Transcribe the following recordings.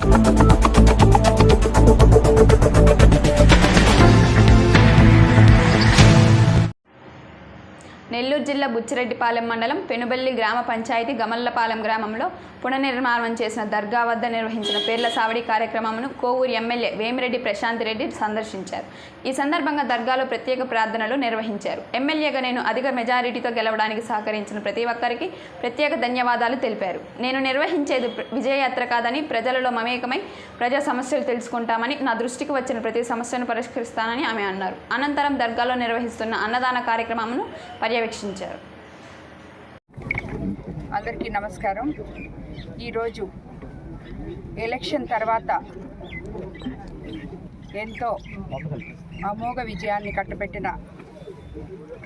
Thank you. Nellore జిల్లా బుచ్చిరెడ్డిపాలెం మండలం పెనుబల్లి గ్రామ పంచాయతీ గమల్లపాలెం గ్రామంలో పునర్నిర్మాణం చేసిన దర్గా వద్ద నిర్వహించిన పేర్ల సావడి కార్యక్రమమును కోవూరు ఎమ్మెల్యే వేమిరెడ్డి ప్రశాంత్ రెడ్డి సందర్శించారు. ఈ సందర్భంగా దర్గాలో ప్రత్యేక ప్రార్థనలు నిర్వహించారు. ఎమ్మెల్యేగా నేను అధిక మెజారిటీతో గెలవడానికి సహకరించిన ప్రతి ఒక్కరికి ప్రత్యేక ధన్యవాదాలు తెలిపారు. నేను నిర్వహించేది విజయయాత్ర కాదని ప్రజలలో మమేకమై ప్రజా సమస్యలు తెలుసుకుంటామని నా దృష్టికి వచ్చిన ప్రతి సమస్యను పరిష్కరిస్తానని ఆమె అన్నారు. అనంతరం దర్గాలో నిర్వహిస్తున్న అన్నదాన కార్యక్రమమును పర్యవేక్షించారు. అందరికీ నమస్కారం. ఈరోజు ఎలక్షన్ తర్వాత ఎంతో అమోఘ విజయాన్ని కట్టబెట్టిన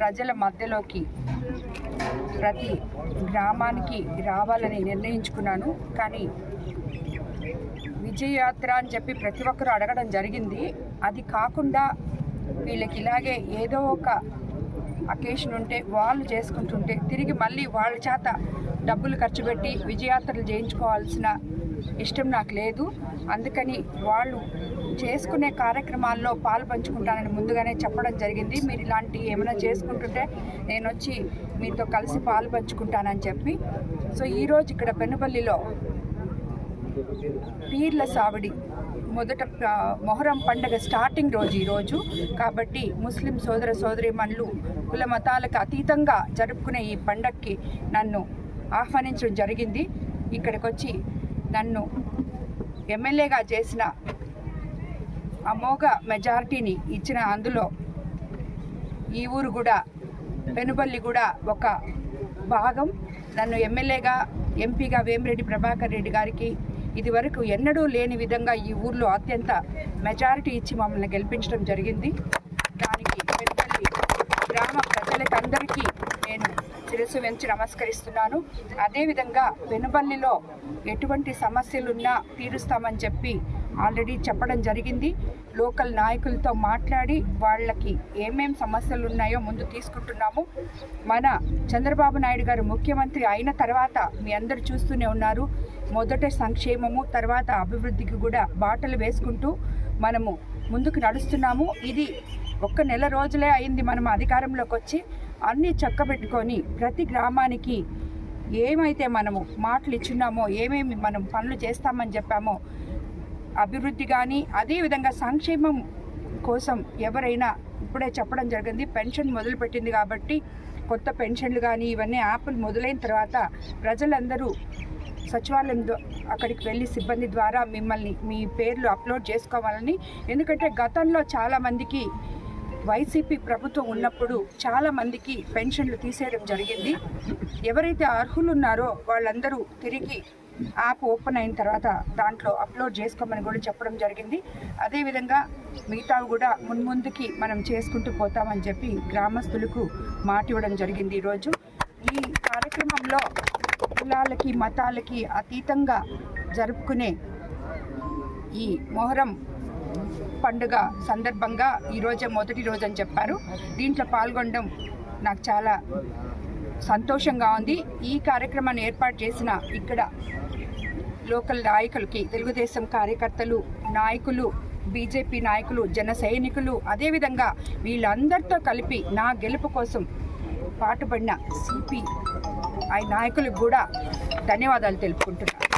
ప్రజల మధ్యలోకి ప్రతి గ్రామానికి రావాలని నిర్ణయించుకున్నాను. కానీ విజయయాత్ర అని చెప్పి ప్రతి ఒక్కరూ అడగడం జరిగింది. అది కాకుండా వీళ్ళకి ఇలాగే ఏదో ఒక అకేషన్ ఉంటే వాళ్ళు చేసుకుంటుంటే తిరిగి మళ్ళీ వాళ్ళ చేత డబ్బులు ఖర్చు పెట్టి విజయాత్రలు చేయించుకోవాల్సిన ఇష్టం నాకు లేదు. అందుకని వాళ్ళు చేసుకునే కార్యక్రమాల్లో పాలు పంచుకుంటానని ముందుగానే చెప్పడం జరిగింది. మీరు ఇలాంటి ఏమైనా చేసుకుంటుంటే నేను వచ్చి మీతో కలిసి పాలు పంచుకుంటానని చెప్పి. సో ఈరోజు ఇక్కడ పెనుబల్లిలో పీర్ల సావిడి మొదట మొహరం పండగ స్టార్టింగ్ రోజు ఈరోజు కాబట్టి ముస్లిం సోదర సోదరీమణులు కుల మతాలకు అతీతంగా జరుపుకునే ఈ పండగకి నన్ను ఆహ్వానించడం జరిగింది. ఇక్కడికి వచ్చి నన్ను ఎమ్మెల్యేగా చేసిన అమోఘ మెజారిటీని ఇచ్చిన అందులో ఈ ఊరు కూడా పెనుబల్లి కూడా ఒక భాగం. నన్ను ఎమ్మెల్యేగా ఎంపీగా వేమిరెడ్డి ప్రభాకర్ రెడ్డి గారికి ఇదివరకు ఎన్నడూ లేని విధంగా ఈ ఊర్లో అత్యంత మెజారిటీ ఇచ్చి మమ్మల్ని గెలిపించడం జరిగింది. దానికి పెనుబల్లి గ్రామ ప్రజలకందరికీ నేను శిరస్సు వెంచి నమస్కరిస్తున్నాను. అదేవిధంగా వెనుబల్లిలో ఎటువంటి సమస్యలున్నా తీరుస్తామని చెప్పి ఆల్రెడీ చెప్పడం జరిగింది. లోకల్ నాయకులతో మాట్లాడి వాళ్ళకి ఏమేం సమస్యలు ఉన్నాయో ముందు తీసుకుంటున్నాము. మన చంద్రబాబు నాయుడు గారు ముఖ్యమంత్రి అయిన తర్వాత మీ అందరు చూస్తూనే ఉన్నారు. మొదట సంక్షేమము తర్వాత అభివృద్ధికి కూడా బాటలు వేసుకుంటూ మనము ముందుకు నడుస్తున్నాము. ఇది ఒక్క నెల రోజులే అయింది మనం అధికారంలోకి వచ్చి. అన్నీ చక్కబెట్టుకొని ప్రతి గ్రామానికి ఏమైతే మనము మాటలు ఇచ్చున్నామో ఏమేమి మనం పనులు చేస్తామని చెప్పామో అభివృద్ధి కానీ అదేవిధంగా సంక్షేమం కోసం ఎవరైనా ఇప్పుడే చెప్పడం జరిగింది. పెన్షన్ మొదలుపెట్టింది కాబట్టి కొత్త పెన్షన్లు కానీ ఇవన్నీ యాప్లు మొదలైన తర్వాత ప్రజలందరూ సచివాలయం అక్కడికి వెళ్ళి సిబ్బంది ద్వారా మిమ్మల్ని మీ పేర్లు అప్లోడ్ చేసుకోవాలని. ఎందుకంటే గతంలో చాలామందికి వైసీపీ ప్రభుత్వం ఉన్నప్పుడు చాలా మందికి పెన్షన్లు తీసేయడం జరిగింది. ఎవరైతే అర్హులు ఉన్నారో వాళ్ళందరూ తిరిగి యాప్ ఓపెన్ అయిన తర్వాత దాంట్లో అప్లోడ్ చేసుకోమని కూడా చెప్పడం జరిగింది. అదేవిధంగా మిగతావి కూడా మున్ముందుకి మనం చేసుకుంటూ పోతామని చెప్పి గ్రామస్తులకు మాట ఇవ్వడం జరిగింది ఈరోజు. ఈ కార్యక్రమంలో కులాలకి మతాలకి అతీతంగా జరుపుకునే ఈ మొహరం పండుగ సందర్భంగా ఈరోజే మొదటి రోజు అని చెప్పారు. దీంట్లో పాల్గొనడం నాకు చాలా సంతోషంగా ఉంది. ఈ కార్యక్రమాన్ని ఏర్పాటు చేసిన ఇక్కడ లోకల్ నాయకులకి తెలుగుదేశం కార్యకర్తలు నాయకులు బీజేపీ నాయకులు జన సైనికులు అదేవిధంగా వీళ్ళందరితో కలిపి నా గెలుపు కోసం పాటుపడిన సిపి ఆ నాయకులకు కూడా ధన్యవాదాలు తెలుపుకుంటున్నాను.